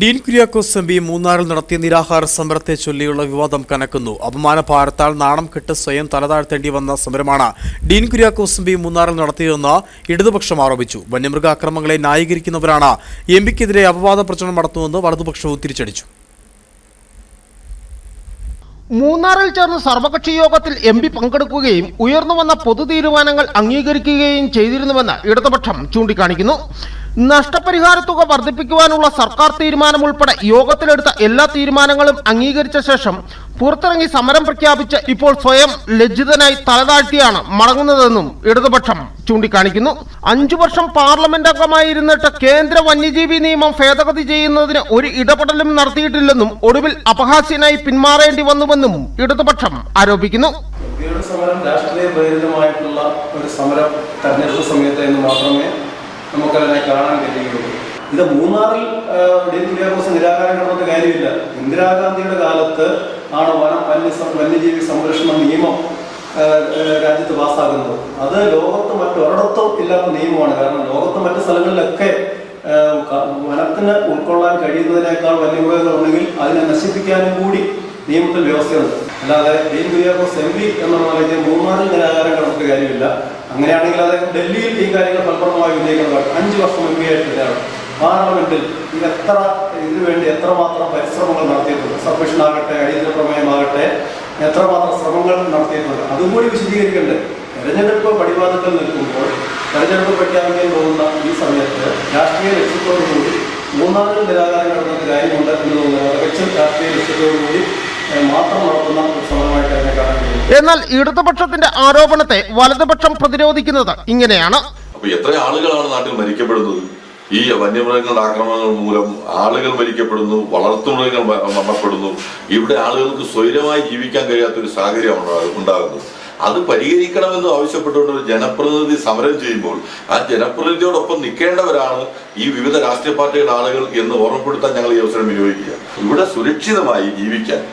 Dean Kuriakose M P മൂന്നാറിൽ നടത്തിയ നിരാഹാര സമരത്തെ ചൊല്ലിയുള്ള വിവാദം കനക്കുന്നു. അപമാന ഭാരത്താൽ നാണം കെട്ട് സ്വയം തലതാഴ്ത്തേണ്ടി വന്ന സമരമാണ് ഡീൻ കുര്യാക്കോസ് എം പി മൂന്നാറിൽ നടത്തിയതെന്ന് ഇടതുപക്ഷം ആരോപിച്ചു. വന്യമൃഗാക്രമങ്ങളെ ന്യായീകരിക്കുന്നവരാണ് എം പിക്കെതിരെ അപവാദ പ്രചരണം നടത്തുമെന്ന് വലതുപക്ഷവും തിരിച്ചടിച്ചു. മൂന്നാറിൽ ചേർന്ന സർവകക്ഷി യോഗത്തിൽ എം പി പങ്കെടുക്കുകയും ഉയർന്നു വന്ന പൊതു തീരുമാനങ്ങൾ അംഗീകരിക്കുകയും ചെയ്തിരുന്നുവെന്ന് ഇടതുപക്ഷം ചൂണ്ടിക്കാണിക്കുന്നു. നഷ്ടപരിഹാര തുക വർദ്ധിപ്പിക്കുവാനുള്ള സർക്കാർ തീരുമാനം ഉൾപ്പെടെ യോഗത്തിലെടുത്ത എല്ലാ തീരുമാനങ്ങളും അംഗീകരിച്ച ശേഷം പുറത്തിറങ്ങി സമരം പ്രഖ്യാപിച്ച് ഇപ്പോൾ സ്വയം ലജ്ജിതനായി തലതാഴ്ത്തിയാണ് മടങ്ങുന്നതെന്നും ഇടതുപക്ഷം ചൂണ്ടിക്കാണിക്കുന്നു. അഞ്ചു വർഷം പാർലമെന്റ് അംഗമായിരുന്നിട്ട് കേന്ദ്ര വന്യജീവി നിയമം ഭേദഗതി ചെയ്യുന്നതിന് ഒരു ഇടപെടലും നടത്തിയിട്ടില്ലെന്നും ഒടുവിൽ അപഹാസ്യനായി പിന്മാറേണ്ടി വന്നുവെന്നും ഇടതുപക്ഷം ആരോപിക്കുന്നു. സമരം രാഷ്ട്രീയ ഒരു സമരം തെരഞ്ഞെടുപ്പ് സമയത്ത് എന്ന് മാത്രമേ നമുക്കതിനെ കാണാൻ കഴിയുള്ളൂ ഇത് മൂന്നാറിൽ ഡി കുര്യാക്കോസ് നിരാകാരം കിടന്നിട്ട് കാര്യമില്ല. ഇന്ദിരാഗാന്ധിയുടെ കാലത്ത് ആണ് വന വന്യ വന്യജീവി സംരക്ഷണ നിയമം രാജ്യത്ത് പാസ്സാക്കുന്നത് അത് ലോകത്ത് മറ്റൊരിടത്തും ഇല്ലാത്ത നിയമമാണ്. കാരണം ലോകത്ത് മറ്റ് സ്ഥലങ്ങളിലൊക്കെ വനത്തിന് ഉൾക്കൊള്ളാൻ കഴിയുന്നതിനേക്കാൾ വന്യമൃഗങ്ങൾ ഉണ്ടെങ്കിൽ അതിനെ നശിപ്പിക്കാനും കൂടി നിയമത്തിൽ വ്യവസ്ഥയുണ്ട്. അല്ലാതെ ഡീൻ കുര്യാക്കോസ് എം പി എന്നുള്ള നിലയ്ക്ക് മൂന്നാറിൽ നിരാകാരം കാര്യമില്ല. അങ്ങനെയാണെങ്കിൽ അദ്ദേഹം ഡൽഹിയിൽ ഈ കാര്യങ്ങൾ ഫലപ്രദമായി വിജയിക്കുന്നതാണ് അഞ്ച് വർഷം എം പി ആയിട്ടില്ലാണ് പാർലമെന്റിൽ ഇത് എത്ര ഇതിനുവേണ്ടി എത്രമാത്രം പരിശ്രമങ്ങൾ നടത്തിയിട്ടുണ്ട്. സബ്മിഷൻ ആകട്ടെ അടിയന്തര പ്രമേയമാകട്ടെ എത്രമാത്രം ശ്രമങ്ങൾ നടത്തിയിട്ടുണ്ട്. അതും കൂടി വിശദീകരിക്കേണ്ടത് തെരഞ്ഞെടുപ്പ് പടിവാദത്തിൽ നിൽക്കുമ്പോൾ തെരഞ്ഞെടുപ്പ് പ്രഖ്യാപിക്കാൻ പോകുന്ന ഈ സമയത്ത് രാഷ്ട്രീയ ലക്ഷ്യത്തോടുകൂടി മൂന്നാമത് നിരാകാരം നടന്ന കാര്യമുണ്ട് എന്ന് തോന്നുന്നത് തികച്ചും രാഷ്ട്രീയ ലക്ഷ്യത്തോടുകൂടി മാത്രം നടത്തുന്ന ഒരു എന്നാൽ ഇടതുപക്ഷത്തിന്റെ ആരോപണത്തെ വലതുപക്ഷം പ്രതിരോധിക്കുന്നത് ഇങ്ങനെയാണ്. എത്ര ആളുകളാണ് നാട്ടിൽ മരിക്കപ്പെടുന്നത്? ഈ വന്യമൃഗങ്ങളുടെ ആക്രമണങ്ങൾ മൂലം ആളുകൾ മരിക്കപ്പെടുന്നു വളർത്തുമൃഗങ്ങൾ മരണപ്പെടുന്നു. ഇവിടെ ആളുകൾക്ക് സ്വൈരമായി ജീവിക്കാൻ കഴിയാത്ത ഒരു സാഹചര്യം ഉണ്ടാ- ഉണ്ടാകുന്നു. അത് പരിഹരിക്കണമെന്ന് ആവശ്യപ്പെട്ടുകൊണ്ട് ഒരു ജനപ്രതിനിധി സമരം ചെയ്യുമ്പോൾ ആ ജനപ്രതിനിധിയോടൊപ്പം നിൽക്കേണ്ടവരാണ് ഈ വിവിധ രാഷ്ട്രീയ പാർട്ടികളുടെ ആളുകൾ എന്ന് ഓർമ്മപ്പെടുത്താൻ ഞങ്ങൾ ഈ അവസരം വിനിയോഗിക്കുക. ഇവിടെ സുരക്ഷിതമായി ജീവിക്കാൻ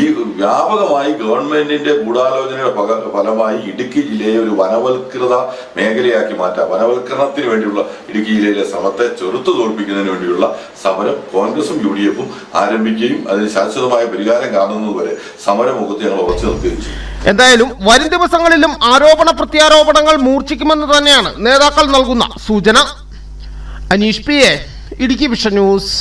ഈ വ്യാപകമായി ഗവൺമെന്റിന്റെ ഗൂഢാലോചനയുടെ ഫലമായി ഇടുക്കി ജില്ലയെ ഒരു വനവൽകൃത മേഖലയാക്കി മാറ്റാം വനവൽക്കരണത്തിന് വേണ്ടിയുള്ള ഇടുക്കി ജില്ലയിലെ ശ്രമത്തെ ചെറുത്തു തോൽപ്പിക്കുന്നതിന് വേണ്ടിയുള്ള സമരം കോൺഗ്രസും യു ഡി എഫും ആരംഭിക്കുകയും അതിന് ശാശ്വതമായ പരിഹാരം കാണുന്നതുവരെ സമരമുഖത്ത് ഞങ്ങൾ ഉറച്ചു നിർത്തുകയും ചെയ്യും എന്തായാലും വരും ദിവസങ്ങളിലും ആരോപണ പ്രത്യാരോപണങ്ങൾ മൂർച്ഛിക്കുമെന്ന് തന്നെയാണ് നേതാക്കൾ നൽകുന്ന സൂചന. Aneesh P A Idukki vision news.